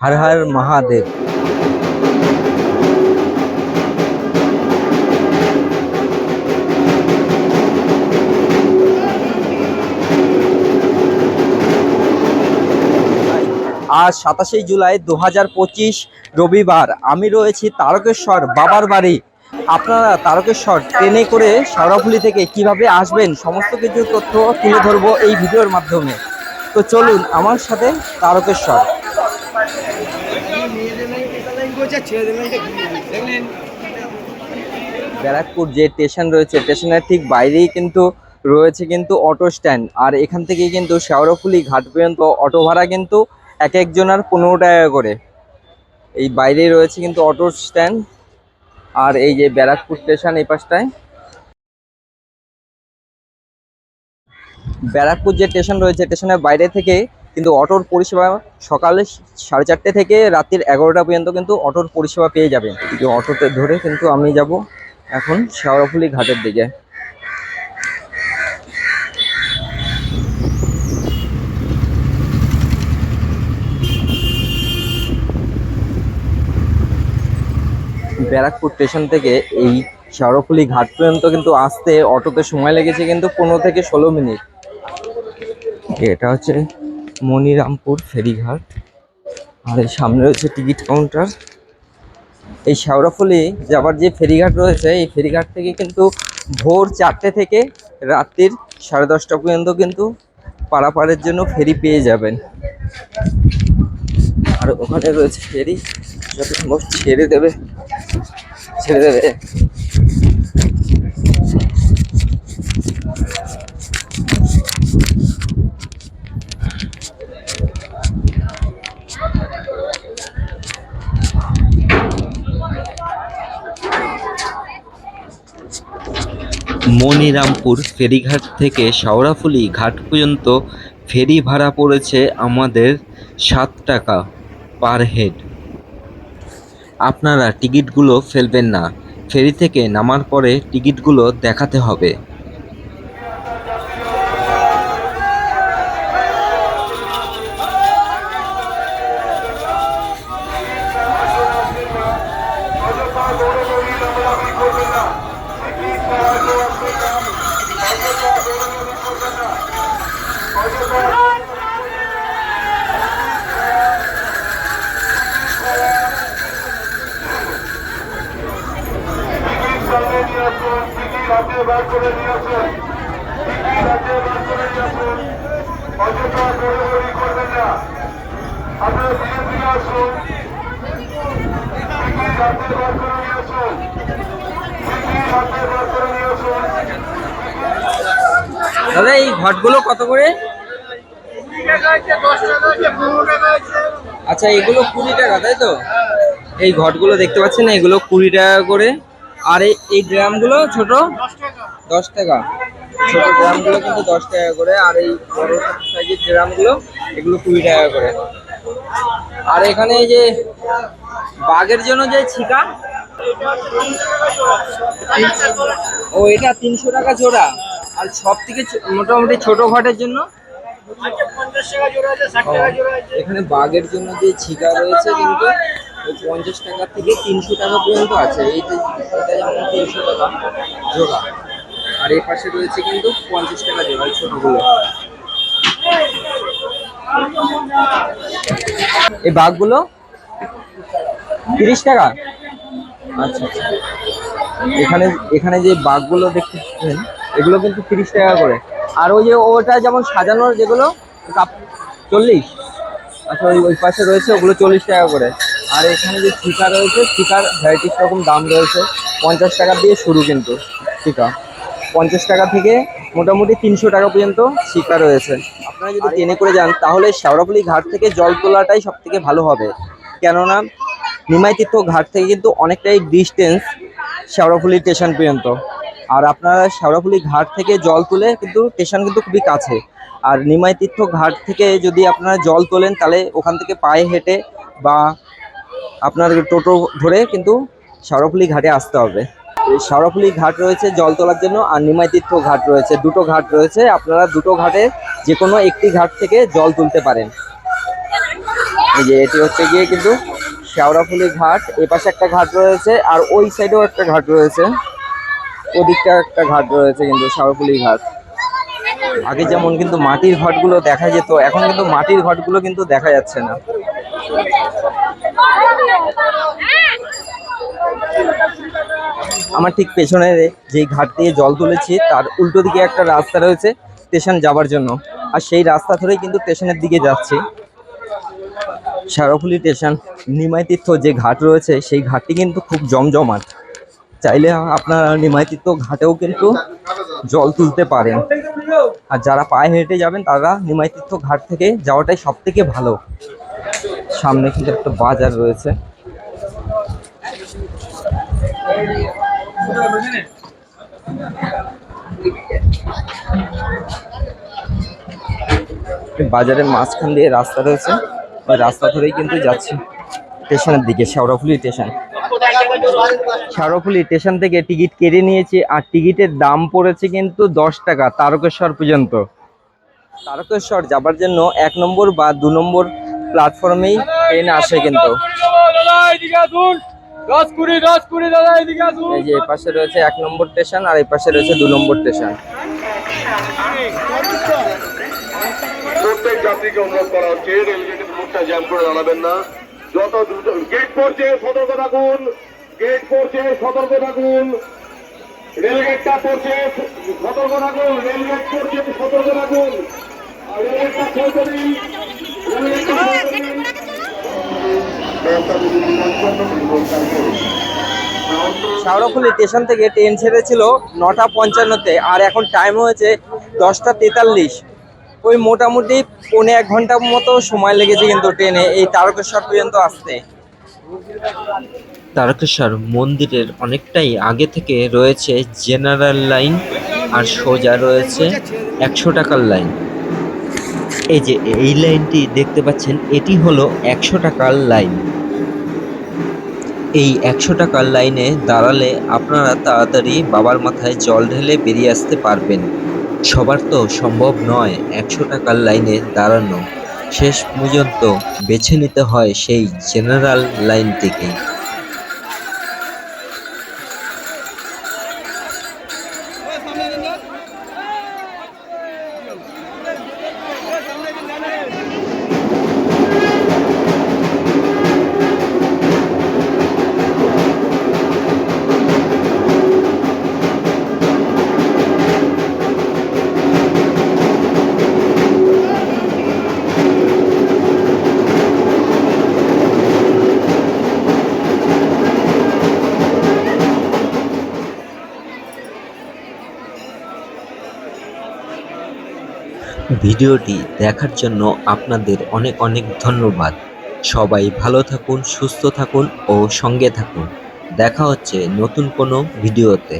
হর হর মহাদেব। আজ সাতাশে জুলাই দু পঁচিশ রবিবার। আমি রয়েছি তারকেশ্বর বাবার বাড়ি। আপনারা তারকেশ্বর ট্রেনে করে শেওড়াফুলি থেকে কীভাবে আসবেন, সমস্ত কিছু তথ্য তুলে ধরবো এই ভিডিওর মাধ্যমে। তো চলুন আমার সাথে তারকেশ্বর। ব্যারাকপুর যে স্টেশন রয়েছে, স্টেশনের ঠিক বাইরেই কিন্তু রয়েছে কিন্তু অটো স্ট্যান্ড। আর এখান থেকে কিন্তু শেওড়াফুলি ঘাট পর্যন্ত অটো ভাড়া কিন্তু এক একজনের পনেরো টাকা করে। এই বাইরেই রয়েছে কিন্তু অটো স্ট্যান্ড। আর এই যে ব্যারাকপুর স্টেশন এই পাশটায়। ব্যারাকপুর যে স্টেশন রয়েছে, স্টেশনের বাইরে থেকে কিন্তু অটোর পরিষেবা সকালে সাড়ে চারটে থেকে রাত্রির এগারোটা পর্যন্ত কিন্তু অটোর পরিষেবা পেয়ে যাবেন। অটোতে ধরে কিন্তু আমি যাব এখন শেওড়াফুলি ঘাটের দিকে। ব্যারাকপুর স্টেশন থেকে এই শেওড়াফুলি ঘাট পর্যন্ত কিন্তু আসতে অটোতে সময় লেগেছে কিন্তু পনেরো থেকে ষোলো মিনিট। এটা হচ্ছে মনিরামপুর ফেরিঘাট। আর এই সামনে রয়েছে টিকিট কাউন্টার। এই শেওড়াফুলি যাবার যে ফেরিঘাট রয়েছে, এই ফেরিঘাট থেকে কিন্তু ভোর চারটে থেকে রাত্রির সাড়ে দশটা পর্যন্ত কিন্তু পারাপারের জন্য ফেরি পেয়ে যাবেন। আর ওখানে রয়েছে ফেরি, যত সম্ভব ছেড়ে দেবে। ছেড়ে দেবে। মনিরামপুর ফেরিঘাট থেকে শাওরাফুলি ঘাট পর্যন্ত ফেরি ভাড়া পড়েছে আমাদের সাত টাকা পার হেড। আপনারা টিকিটগুলো ফেলবেন না। ফেরি থেকে নামার পরে টিকিটগুলো দেখাতে হবে। দাদা, এই ঘটগুলো কত করে? আচ্ছা এগুলো কুড়ি টাকা, তাই তো? এই ঘটগুলো দেখতে পাচ্ছেন এগুলো কুড়ি টাকা করে। আর এই ড্রামগুলো ছোট? দশ টাকা। ছোট ড্রামগুলো কিন্তু দশ টাকা করে, আর এই বড় সাইজের ড্রামগুলো এগুলো কুড়ি টাকা করে। আর এখানে এই যে বাঘের জন্য যে ছিকা, ও, এটা তিনশো টাকা জোড়া। আর সব থেকে মোটামুটি ছোট ঘটের জন্য? এখানে বাঘের জন্য যে ছিকা রয়েছে কিন্তু পঞ্চাশ টাকা থেকে তিনশো টাকা পর্যন্ত আছে। এই যে যেমন তিনশো টাকা জোড়া। আর এই পাশে রয়েছে কিন্তু পঞ্চাশ টাকা জোড়া ছোটগুলো। এই বাঘগুলো? তিরিশ টাকা? আচ্ছা আচ্ছা। এখানে এখানে যে বাঘগুলো দেখতেছেন এগুলো কিন্তু তিরিশ টাকা করে। আর ওই যে ওটা যেমন সাজানোর যেগুলো চল্লিশ? আচ্ছা ওই ওই পাশে রয়েছে, ওগুলো চল্লিশ টাকা করে। আর এখানে যে টিকা রয়েছে টিকার ভ্যারাইটিস রকম দাম রয়েছে। পঞ্চাশ টাকা দিয়ে শুরু কিন্তু টিকা পঞ্চাশ টাকা থেকে মোটামুটি তিনশো টাকা পর্যন্ত শিকা রয়েছে। আপনারা যদি ট্রেনে করে যান, তাহলে শেওড়াফুলি ঘাট থেকে জল তোলাটাই সব থেকে ভালো হবে। কেননা নিমাইতীর্থ ঘাট থেকে কিন্তু অনেকটাই ডিস্টেন্স শেওড়াফুলি স্টেশন পর্যন্ত। আর আপনারা শেওড়াফুলি ঘাট থেকে জল তুলে কিন্তু স্টেশন কিন্তু খুবই কাছে। আর নিমাইতীর্থ ঘাট থেকে যদি আপনারা জল তোলেন, তাহলে ওখান থেকে পায়ে হেঁটে বা আপনার টোটো ধরে কিন্তু শেওড়াফুলি ঘাটে আসতে হবে। শেওড়াফুলি ঘাট রয়েছে জল তোলার জন্য আর নিমাইতীর্থ ঘাট রয়েছে। দুটো ঘাট রয়েছে। আপনারা দুটো ঘাটে যে কোনো একটি ঘাট থেকে জল তুলতে পারেন। এই যে এটি হচ্ছে গিয়ে কিন্তু শেওড়াফুলি ঘাট। এ পাশে একটা ঘাট রয়েছে আর ওই সাইডেও একটা ঘাট রয়েছে। ওদিকটা একটা ঘাট রয়েছে কিন্তু শেওড়াফুলি ঘাট। আগে যেমন কিন্তু মাটির ঘাটগুলো দেখা যেত, এখন কিন্তু মাটির ঘাটগুলো কিন্তু দেখা যাচ্ছে না। আমার ঠিক পেছনে যেই ঘাট দিয়ে জল তুলেছি, তার উল্টো দিকে একটা রাস্তা রয়েছে স্টেশন যাবার জন্য। আর সেই রাস্তা ধরেই কিন্তু স্টেশনের দিকে যাচ্ছি। সারাফুলি স্টেশন, নিমাই তীর্থ যে ঘাট রয়েছে, সেই ঘাটটি কিন্তু খুব জমজমাট। চাইলে আপনারা নিমাই তীর্থ ঘাটেও কিন্তু জল তুলতে পারেন। আর যারা পায়ে হেঁটে যাবেন, তারা নিমাই তীর্থ ঘাট থেকে যাওয়াটাই সব থেকে ভালো। সামনে কিন্তু একটা বাজার রয়েছে। বাজারের মাঝখান দিয়ে রাস্তা রয়েছে। রাস্তা ধরেই কিন্তু যাচ্ছি। স্টেশনের দিকে শেওড়াফুলি স্টেশন। শেওড়াফুলি স্টেশন থেকে টিকিট কেটে নিয়েছি আর টিকিটের দাম পড়েছে কিন্তু দশ টাকা তারকেশ্বর পর্যন্ত। তারকেশ্বর যাবার জন্য এক নম্বর বা দু নম্বর প্ল্যাটফর্মেই ট্রেন আসে কিন্তু। দশ কুড়ি দশ কুড়ি দাদা এদিকে আসুন। এই যে এই পাশে রয়েছে এক নম্বর স্টেশন আর এই পাশে রয়েছে দু নম্বর স্টেশন। প্রত্যেক যাত্রীকে অনুরোধ করা হচ্ছে রেলগেটের মুখটা জ্যাম করে দাঁড়াবেন না। যত দ্রুত গেট পড়ছে সতর্ক থাকুন। গেট পড়ছে সতর্ক থাকুন। রেলগেটটা পড়ছে সতর্ক থাকুন। রেলগেট পড়ছে সতর্ক থাকুন। আর রেলগেটটা খুলতে দিন। রেলগেটটা খুলতে দিন। শাওড়াফুলি স্টেশন থেকে ট্রেন ছেড়েছিল নটা পঞ্চান্নতে আর এখন টাইম হয়েছে দশটা তেতাল্লিশ। ওই মোটামুটি পৌনে এক ঘণ্টার মতো সময় লেগেছে কিন্তু ট্রেনে। এই তারকেশ্বর পর্যন্ত আসতে। তারকেশ্বর মন্দিরের অনেকটাই আগে থেকে রয়েছে জেনারেল লাইন আর সোজা রয়েছে একশো টাকার লাইন এই যে, এই লাইনটি দেখতে পাচ্ছেন, এটি হলো একশো টাকার লাইন। এই একশো টাকার লাইনে দাঁড়ালে আপনারা তাড়াতাড়ি বাবার মাথায় জল ঢেলে বেরিয়ে আসতে পারবেন। সবার তো সম্ভব নয় একশো টাকার লাইনে দাঁড়ানো। শেষ পর্যন্ত বেছে নিতে হয় সেই জেনারেল লাইন লাইনটিকে। ভিডিওটি দেখার জন্য আপনাদের অনেক অনেক ধন্যবাদ। সবাই ভালো থাকুন, সুস্থ থাকুন ও সঙ্গে থাকুন। দেখা হচ্ছে নতুন কোনো ভিডিওতে।